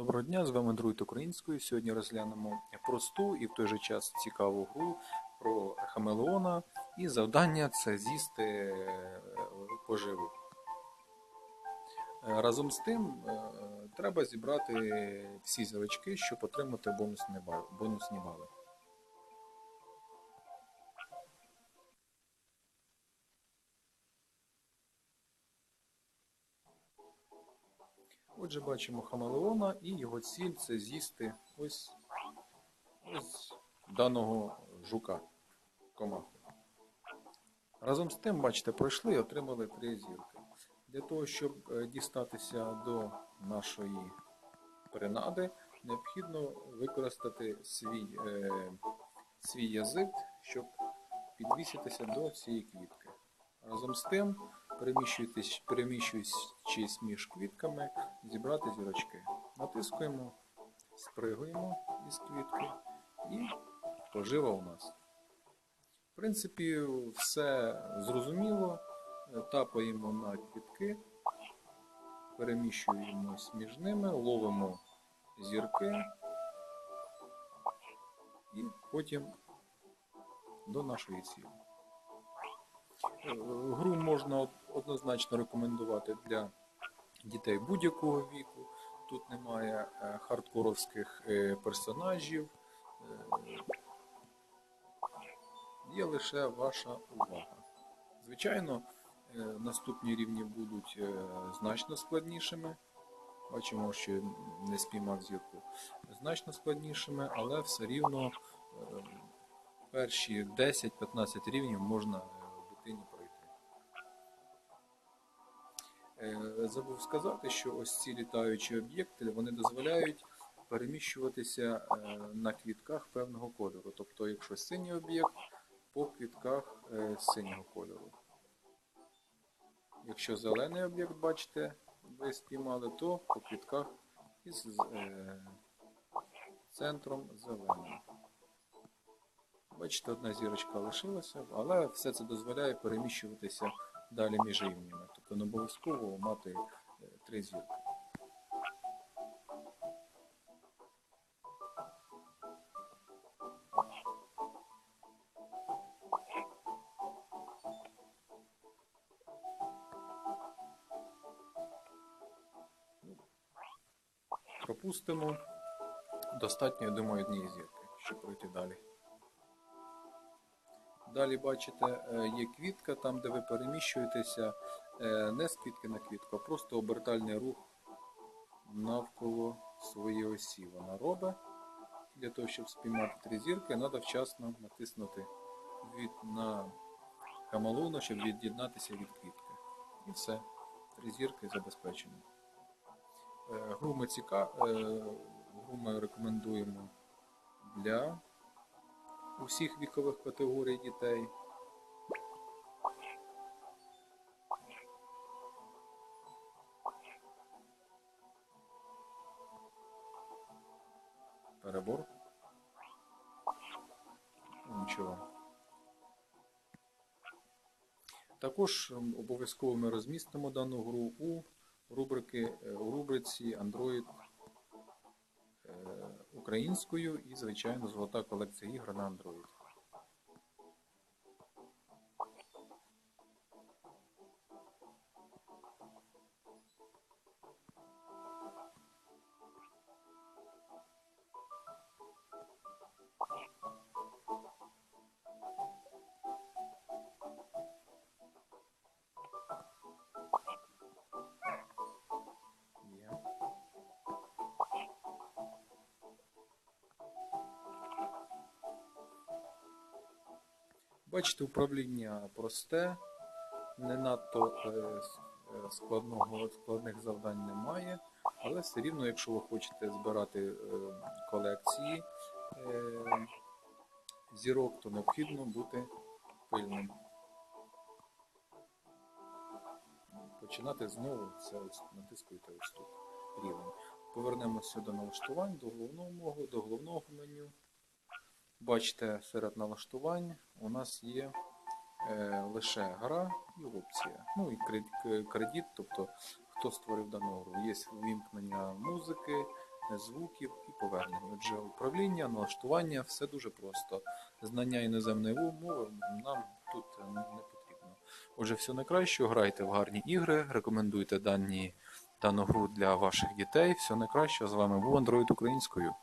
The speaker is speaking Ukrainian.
Доброго дня, з вами Друйд Українською. Сьогодні розглянемо просту і в той же час цікаву гру про хамелеона. І завдання це з'їсти е, поживу. Е, Разом з тим е, треба зібрати всі зірочки, щоб отримати бонусні бали. Отже, бачимо хамелеона і його ціль це з'їсти ось, ось даного жука комаху. Разом з тим, бачите, пройшли і отримали три зірки. Для того, щоб е, дістатися до нашої принади, необхідно використати свій, е, свій язик, щоб підвіситися до цієї квітки. Разом з тим, переміщуючись, переміщуючись між квітками, зібрати зірочки. Натискуємо, спригуємо із квітки і пожива у нас. В принципі, все зрозуміло. Тапаємо на квітки, переміщуємось між ними, ловимо зірки і потім до нашої цілі. Е, Гру можна однозначно рекомендувати для дітей будь-якого віку. Тут немає е, хардкоровських е, персонажів. Є лише ваша увага. Звичайно, наступні рівні будуть значно складнішими. Бачимо, що не спіймав зірку значно складнішими, але все рівно перші 10-15 рівнів можна дитині пройти. Е, Забув сказати, що ось ці літаючі об'єкти вони дозволяють переміщуватися е, на квітках певного кольору. Тобто, якщо синій об'єкт, по квітках е, синього кольору. Якщо зелений об'єкт, бачите, ви спіймали, то по квітках із центром зеленим. Бачите, одна зірочка лишилася, але все це дозволяє переміщуватися далі між рівнями. Тобто не обов'язково мати е, три зірки. Пропустимо. Достатньо, я думаю, однієї зірки, щоб пройти далі. Далі бачите, е, є квітка, там де ви переміщуєтеся е, не з квітки на квітку, а просто обертальний рух навколо своєї осі. Вона робить. Для того, щоб спіймати три зірки, треба вчасно натиснути від, на хамалуну, щоб від'єднатися від квітки. І все. Три зірки забезпечені. Е, Гру ми, ціка... гру ми рекомендуємо для усіх вікових категорій дітей. Перебор. Нічого. Також обов'язково ми розмістимо дану гру у рубрики, е, у рубриці Android українською і, звичайно, золота колекція ігор на Android. Бачите, управління просте, не надто е, е, складного, складних завдань немає, але все рівно, якщо ви хочете збирати е, колекції зірок, то необхідно бути пильним. Починати знову це ось натискуєте ось тут рівень. Повернемося до налаштувань, до головного, до головного меню. Бачите, серед налаштувань у нас є е, лише гра і опція. Ну і кредит, тобто хто створив дану гру. Є вимкнення музики, звуків і повернень. Отже, управління, налаштування все дуже просто. Знання іноземної мови нам тут не потрібно. Отже, все найкраще, грайте в гарні ігри, рекомендуйте дані, дану гру для ваших дітей. Все найкраще. З вами був Android українською.